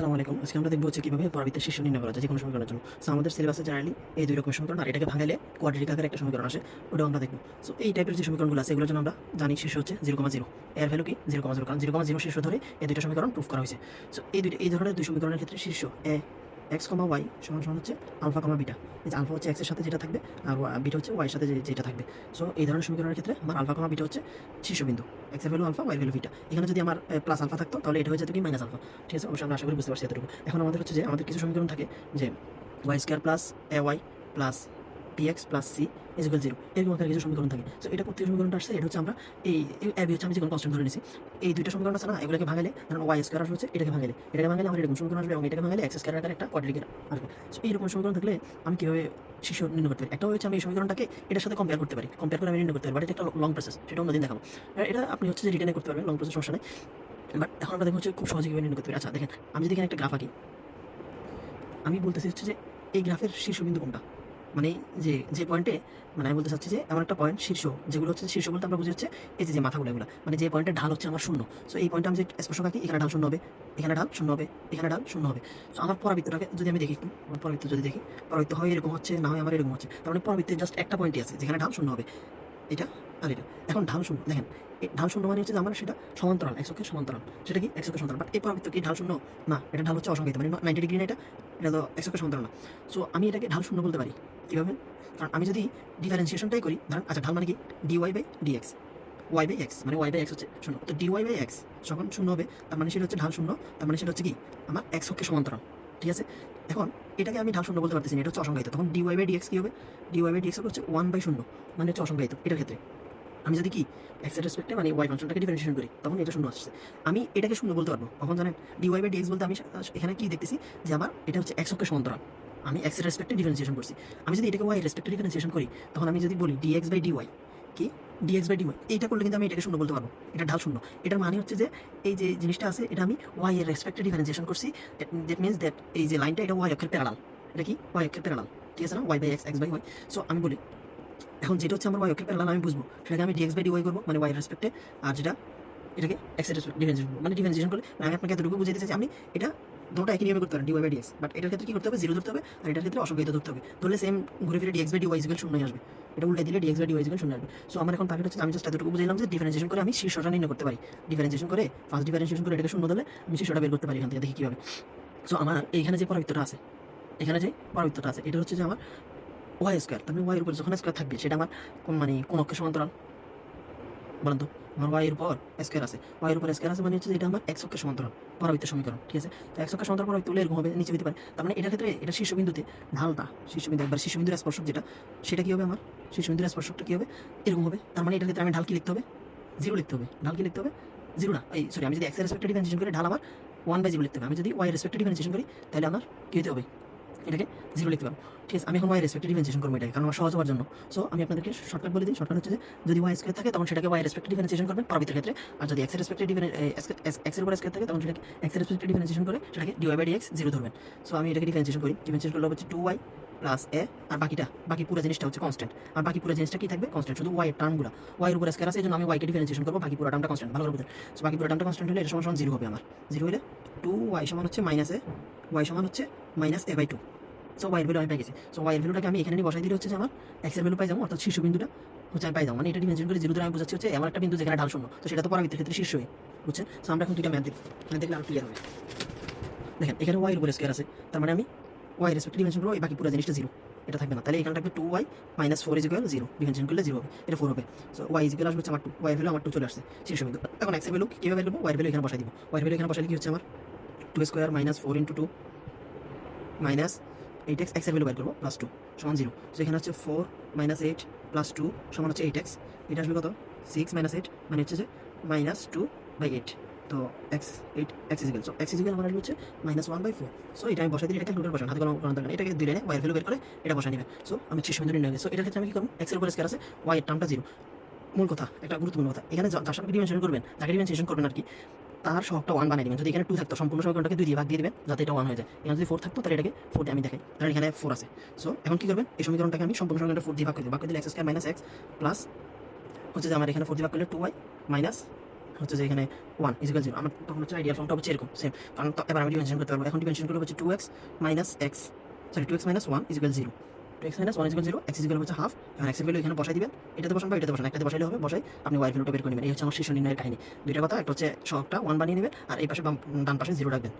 আসসালামু আলাইকুম। আজকে আমরা দেখব হচ্ছে কীভাবে পরবর্তী শীর্ষ নির্ণয় করা যায় যে কোনো সমীকরণের জন্য। সো আমাদের সিলেবাসে জানালি এই দুই রকমের সমীকরণ আর এটাকে ভাঙালে কোয়াড্রেটিক আকারে একটা সমীকরণ আসে, ওটাও আমরা দেখব। সো এই টাইপের যে সমীকরণগুলো আছে, এগুলোর জন্য আমরা জানি শীর্ষ হচ্ছে জিরো কমা জিরো এর ভ্যালু কি? জিরো কমা জিরো কারণ জিরো কমা জিরো শীর্ষ ধরে এই দুইটা সমীকরণ প্রুফ করা হয়েছে। সো এই দুইটা, এই ধরনের দুই সমীকরণের ক্ষেত্রে শীর্ষ, এ এক্স কমা ওয়াই সমান সমান হচ্ছে আলফা কমা বিটা এই যে আলফা হচ্ছে এক্সের সাথে যেটা থাকবে আর বিটা হচ্ছে ওয়াইয়ের সাথে যেটা থাকবে। সো এই ধরনের সমীকরণের ক্ষেত্রে আমার আলফা কমা বিটা হচ্ছে শীর্ষবিন্দু এক্সের value alpha Y value beta এখানে যদি আমার প্লাস আলফা থাকতো, তাহলে এটা হয়ে যেত কি মাইনাস আলফা ঠিক আছে? অবশ্যই আমরা আশা করি বুঝতে পারছি এতটুকু। এখন আমাদের হচ্ছে যে আমাদের কিছু সমীকরণ থাকে যে Y square plus A Y plus X plus C is equal zero এরকম আকারে কিছু সমীকরণ থাকে। সো এটা প্রত্যেক সমীকরণটা আসছে? এটা হচ্ছে আমরা এই এবি হচ্ছে, আমি যে কোনো কনস্ট্যান্ট ধরে নিছি। এই দুইটা সমীকরণ আছে না, এগুলোকে ভাঙালে, ধরুন ওয়াই স্কোয়ার আসবে এটাকে ভাঙালে। এটাকে ভাঙালে আমার এরকম সমীকরণ আসবে এবং এটাকে ভাঙালে এক্স স্কোয়ার আকারে একটা কোয়াড্রিকের আসবে। সো এইরকম সমীকরণ থাকলে আমি কীভাবে শিশু নির্ণয় করতে পারি? একটা হচ্ছে আমি এই সমীকরণটাকে এটার সাথে কম্পেয়ার করতে পারি। কম্পেয়ার করে আমি নির্ণয় করতে পারি। বাট এটা একটা লং প্রসেস সেটা অন্যদিন দেখাবো। এটা আপনি হচ্ছে যে রিটার্নে করতে পারবেন লং প্রসেস সমস্যা নেই। বাট এখন আমরা দেখব হচ্ছে খুব সহজে কীভাবে নির্ণয় করতে পারি। আচ্ছা দেখেন, আমি যদি এখানে একটা গ্রাফ আঁকি, আমি বলতেছি হচ্ছে যে এই গ্রাফের শীর্ষবিন্দু কোনটা? মানে যে যে পয়েন্টে মানে আমি বলতে চাচ্ছি যে, এমন একটা পয়েন্ট শীর্ষ, যেগুলো হচ্ছে শীর্ষ বলতে আমরা বুঝি হচ্ছে এই যে যে মাথাগুলো এগুলো মানে যে পয়েন্টে ঢাল হচ্ছে আমার শূন্য। সো এই পয়েন্টে আমি যে স্পর্শ আঁকি, এখানে ঢাল শূন্য হবে, এখানে ঢাল শূন্য হবে, এখানে ঢাল শূন্য হবে। সো আমার পরাবৃত্তটাকে যদি আমি দেখি আমার পরাবৃত্ত যদি দেখি, পরাবৃত্ত হয় এরকম হচ্ছে, না হয় আমার এরকম হচ্ছে। তার মানে পরাবৃত্তের জাস্ট একটা পয়েন্টই আছে, যেখানে ঢাল শূন্য হবে। এটা আর এটা, এখন ঢাল শূন্য, দেখেন ঢাল শূন্য মানে হচ্ছে যে আমার সেটা সমান্তরাল একশোকে সমান্তরাল, সেটা কি একশোকে সমান্তরাল? বাট এই পরাবৃত্ত কি ঢাল শূন্য, না, এটা ঢাল হচ্ছে অসংখ্যিত মানে নাইনটি ডিগ্রি না এটা এটা তো একশোকে সমান্তরাল না। সো আমি এটাকে ঢাল শূন্য বলতে পারি, কীভাবে? কারণ আমি যদি ডিফারেন্সিয়েশনটাই করি, ধরেন আচ্ছা ঢাল মানে কি? Dy by dx Y by X মানে ওয়াই বাই এক্স হচ্ছে শূন্য, তো ডিওয়াই বাই এক্স যখন শূন্য হবে, তার মানে সেটা হচ্ছে ঢাল শূন্য, তার মানে সেটা হচ্ছে কি? আমার এক্স অক্ষে সমান্তরাল, ঠিক আছে? এখন, এটাকে আমি ঢাল শূন্য বলতে পারতেছি না, এটা হচ্ছে অসংখ্যায়িত তখন ডিওয়াই বাই ডিএক্স কি হবে? ডিওয়াই বাই ডিএক্স হচ্ছে ওয়ান বাই শূন্য মানে হচ্ছে অসংখ্যায়িত এটার ক্ষেত্রে। আমি যদি কি এক্সের রেসপেক্টে মানে ওয়াই ফাংশনটাকে ডিফারেন্সিয়েশন করি, তখন এটা শূন্য আসছে। আমি এটাকে শূন্য বলতে পারব। কখন জানেন? ডিওয়াই বাই ডিএক্স বলতে আমি এখানে কি দেখতেছি? যে আমার এটা হচ্ছে এক্স অক্ষে সমান্তরাল। আমি এক্সের রেসপেক্টে ডিফারেন্সিয়েশন করছি। আমি যদি এটাকে ওয়াই রেসপেক্টে ডিফারেন্সিয়েশন করি, তখন আমি যদি বলি ডিএক্স বাই ডিওয়াই কি? ডিএক্স বাই ডিওয়াই এইটা করলে কিন্তু আমি এটাকে শূন্য বলতে পারব। এটা ঢাল শূন্য। এটার মানে হচ্ছে যে এই যে জিনিসটা আছে, এটা আমি ওয়াই এর রেসপেক্টে ডিফারেন্সিয়েশন করছি। দ্যাট মিনস দ্যাট এই যে লাইনটা এটা ওয়াই অক্ষের প্যারালাল এটা কি? ওয়াই অক্ষের প্যারালাল ঠিক আছে না? Y by X X by Y so আমি বলি এখন যেটা হচ্ছে আমার ওয়াই অক্ষের প্যারালাল আমি বুঝব। সেটাকে আমি ডিএক্স বাই ডিওয়াই করব মানে ওয়াই রেসপেক্টে আর যেটা এটাকে এক্সের ডিফারেন্সিয়েশন মানে ডিফারেন্সিয়েশন করলে আমি আপনাকে এতটুকু বুঝাতে চাইছি আমি এটা দুটো একই নিয়মে করতে পারেন ডিওয়াই বাই ডিএক্স বাট এটার ক্ষেত্রে কি করতে হবে? জিরো ধরতে হবে, আর এটার ক্ষেত্রে অসংখ্যিত ধরতে হবে। ধরলে সেম ঘুরে ফিরে ডিএক্স বাই ডিওয়াই ইকুয়াল শূন্যই আসবে। এটা উল্টে দিলে ডিএক্স বাই ডিওয়াই ইকুয়াল শূন্য আসবে। সো আমার এখন টার্গেট হচ্ছে, আমি জাস্ট এতটুকু বুঝলাম যে ডিফারেন্সিয়েশন করে আমি শীর্ষটা নির্ণয় করতে পারি। ডিফারেন্সিয়েশন করে ফার্স্ট ডিফারেন্সিয়েশন করে এটাকে শূন্য দিলে আমি শীর্ষটা বের করতে পারি এখান থেকে, দেখি কীভাবে। সো আমার এইখানে যে পরাবৃত্তটা আছে, এখানে যে পরাবৃত্তটা আছে, এটা হচ্ছে যে আমার ওয়াই স্কোয়ার তার মানে ওয়াইয়ের উপর যখন স্কোয়ার থাকবে, সেটা আমার মানে কোন অক্ষে সমান্তরাল? বলেন তো, আমার ওয়াইয়ের উপর স্কোয়ার আছে। ওয়াইয়ের উপর স্কোয়ার আছে মানে হচ্ছে এটা আমার এক্স অক্ষের সমান্তরাল পরাবৃত্তের সমীকরণ, ঠিক আছে? তো এক্স অক্ষের সমান্তরাল পরাবৃত্ত হলে এরকম হবে, নিচে দিতে পারে। তার মানে এটার ক্ষেত্রে এটা শীর্ষবিন্দুতে ঢালটা শীর্ষবিন্দু, একবার শীর্ষবিন্দুর স্পর্শক যেটা, সেটা কি হবে আমার? শীর্ষবিন্দুর স্পর্শকটা কি হবে? এরকম হবে। তার মানে এটার ক্ষেত্রে আমি ঢাল কি লিখতে হবে? জিরো লিখতে হবে। ঢাল কি লিখতে হবে? জিরো না। এই সরি আমি যদি এক্সের রেসপেক্টে ডিফারেন্সিয়েশন করি, ঢাল আমার ওয়ান বাই জিরো লিখতে হবে। আমি যদি ওয়াই রেসপেক্টে ডিফারেন্সিয়েশন করি, তাহলে আমার কী হতে হবে? এটাকে জিরো লিখতে পারব। ঠিক আছে, আমি এখন ওয়াই রেসপেক্টে ডিফারেন্সিয়েশন করব এটাকে, কারণ আমার সহজ হওয়ার জন্য। সো আমি আপনাদেরকে শর্টকাট বলে দিই শর্টকাট হচ্ছে যে, যদি ওয়াই স্কোয়ার থাকে, তখন সেটাকে ওয়াই রেসপেক্টে ডিফারেন্সিয়েশন করবেন পরবর্তী ক্ষেত্রে। আর যদি এক্সের রেসপেক্টে এক্সের উপর স্কোয়ার থাকে, তখন সেটাকে এক্সের রেসপেক্টে ডিফারেন্সিয়েশন করে সেটাকে ডিওয়াই বাই ডিএক্স জিরো ধরবেন। সো আমি এটাকে ডিফারেন্সিয়েশন করি। ডিফারেন্সিয়েশন করলে হচ্ছে টু ওয়াই প্লাস এ আর বাকিটা, বাকি পুরো জিনিসটা হচ্ছে কনস্ট্যান্ট আর বাকি পুরো জিনিসটা কি থাকবে? কনস্ট্যান্ট শুধু ওয়াই টার্মগুলো ওয়াইয়ের উপর স্কোয়ার আছে এই জন্য আমি ওয়াইকে ডিফারেন্সিয়েশন করব, বাকি পুরো টার্মটা কনস্ট্যান্ট ভালো করে বুঝেন। সো বাকি পুরো টার্মটা কনস্ট্যান্ট হলে এটা সমান সমান জিরো হবে আমার। জিরো হলে টু ওয়াই সমান হচ্ছে মাইনাস এ ওয়াই সমান হচ্ছে minus A by two so ওয়াইয়ের ভ্যালু আমি পাই গেছি। সো ওয়াইয়ের ভ্যালুটাকে আমি এখানে বসাই দিলে হচ্ছে যে আমার এক্সের ভ্যালু পাই যাব, অর্থাৎ শীর্ষবিন্দুটা হচ্ছে আমি পাই যাব। মানে এটা ডিমেনশন করে জিরো আমি বুঝাচ্ছি হচ্ছে এমন একটা বিন্দু যেখানে ঢাল শূন্য। তো সেটা তো পরাবৃত্তের ক্ষেত্রে শীর্ষই। বুঝছেন? সো আমরা এখন দুইটা ম্যাথ দেখি। ম্যাথ দেখলে আর ক্লিয়ার হবে। দেখেন, এখানে ওয়াইয়ের উপরে স্কোয়ার আছে। তার মানে আমি ওয়াই রেসপেক্ট ডিমেনশন করব বাকি পুরো জিনিসটা জিরো এটা থাকবে না। তাহলে এখানে থাকবে two Y minus four is equal zero dimension করলে জিরো হবে। এটা ফোর হবে। সো ওয়াই ইজ ইকুয়াল আসবে আমার টু ওয়াই ভ্যালু আমার টু চলে আসছে। শীর্ষ বিন্দু। এখন এক্সের ভ্যালু কীভাবে করব ওয়াই ভ্যালু এখানে বসাই দিব। ওয়াই ভ্যালু এখানে বসাইলে কি হচ্ছে আমার? Two square minus four into two minus eight X এক্সের ভ্যালু বের করব প্লাস টু সমান জিরো তো এখানে হচ্ছে four minus eight plus two সমান হচ্ছে এইট এক্স এটা আসবে কত? সিক্স মাইনাস এইট মানে হচ্ছে যে মাইনাস টু বাই এইট তো X eight X is equal so X is equal আমার হচ্ছে minus one by four so এটা আমি বসাই দিই এটা ক্যালকুলেটর বসান হাতে কোনো কোনো দরকার এটাকে লাইনে ওয়াই ভ্যালু বের করে এটা বসাই নেবেন সো আমি শীর্ষ বিন্দু নির্ণয় সো এটার ক্ষেত্রে আমি কি করব? এক্সের উপরে স্কোয়ার আছে ওয়াই টার্মটা জিরো মূল কথা, একটা গুরুত্বপূর্ণ কথা। এখানে যার সাথে ডিমেনশন করবেন যাকে ডিমেনশন করবেন আর কি। তার সহগটা ওয়ান বানিয়ে দেবেন। যদি এখানে টু থাকতো, সম্পূর্ণ সমীকরণটাকে দুই দিয়ে ভাগ দিয়ে দেবেন, যাতে এটা ওয়ান হয়ে যায়। এখানে যদি ফোর থাকতো, তাহলে এটাকে ফোর আমি দেখাই। তাহলে এখানে ফোর আছে। সো এখন কি করবেন? এই সমীকরণটাকে আমি সম্পূর্ণ সমীকরণটা ফোর দিয়ে ভাগ করে দিই ভাগ করে দিলে X square minus X plus হচ্ছে যে আমার এখানে ফোর দিয়ে ভাগ করলে টু ওয়াই মাইনাস হচ্ছে যে এখানে ওয়ান ইজিক্যাল জিরো আমার তখন হচ্ছে আইডিয়াল ফর্মটা হচ্ছে এরকম সেম কারণ এবার আমি ডিফারেন্সিয়েশন করতে পারব। এখন ডিফারেন্সিয়েশন করব হচ্ছে two X minus X sorry two X minus one is equal zero two X minus one is equal zero X is equal হচ্ছে হাফ এখন এক্সের ভ্যালু এখানে বসাই দিবেন, এটাতে বসান বা এটাতে বসান, একটাতে বসাইলে হবে, বসাই আপনি ওয়াই ভ্যালুটা বের করে নেবেন, এই হচ্ছে আমার শীর্ষ নির্ণয়ের কাহিনী। দুইটা কথা, একটা হচ্ছে শখটা ওয়ান বানিয়ে নেবেন, আর এই পাশে ডান পাশে জিরো রাখবেন।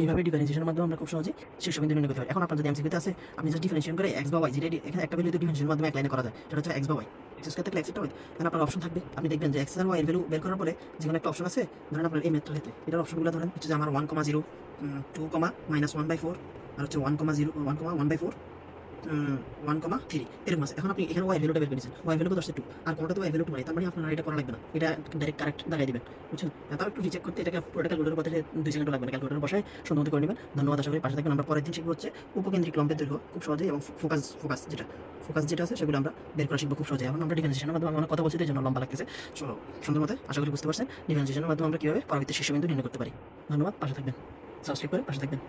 এইভাবে ডিফারেন্সিয়েশনের মাধ্যমে আমরা খুব সহজে শীর্ষবিন্দু নির্ণয় করতে পারি। এখন আপনার যদি এমসিকিউতে আছে আপনি জাস্ট ডিফারেন্সিয়েশন করে এক্স বা ওয়াই যেটা এখানে একটা ভ্যালু ডিফারেন্সিয়েশনের মাধ্যমে এক লাইনে করা যায়, সেটা হচ্ছে এক্স বা ওয়াই এক্স স্কোয়ার থেকে এক্স ওয়াই এখানে আপনার অপশন থাকবে, আপনি দেখবেন যে এক্স আর ওয়াই এর ভ্যালু বের করার পরে যেখানে একটা অপশন আছে, ধরেন আপনার এই মেথডেতে এটার অপশনগুলো ধরেন, হচ্ছে যে আমার one comma zero two comma minus one by four আর হচ্ছে one comma zero one comma one by four one comma three এরকম আছে। এখন আপনি এখানে ওয়াই ভ্যালুটা বের করেছেন। ওয়াই ভ্যালু কত টু আর কোনটা তো ওয়াই ভ্যালু টু নাই, তার মানে আপনার এটা করা লাগবে না। এটা ডাইরেক্ট কারেক্ট দেখাই দেবেন। বুঝছেন? তাও একটু রিচেক করতে এটাকে পুরোটা ক্যালকুলেটর করতে দুই সেকেন্ড লাগবে না। ক্যালকুলেটর বসায় সুন্দর করে নেবেন। ধন্যবাদ, আশা করি পাশে থাকবেন। আমরা পরের দিন শিখব হচ্ছে উপকেন্দ্রিক লম্বের দৈর্ঘ্য খুব সহজে এবং ফোকাস ফোকাস যেটা ফোকাস যেটা আছে সেগুলো আমরা বের করা শিখব খুব সহজে এখন আমরা ডিফারেন্সিয়েশনের মাধ্যমে আমরা কথা বলছি জন্য লম্বা লাগতেছে। সো সুন্দর মতো আশা করি বুঝতে পারছেন। ডিফারেন্সিয়েশনের মাধ্যমে আমরা কীভাবে পরবর্তী শিশু শীর্ষবিন্দু নির্ণয় করতে পারি। ধন্যবাদ, পাশে থাকবেন। সাবস্ক্রাইব করে পাশে থাকবেন।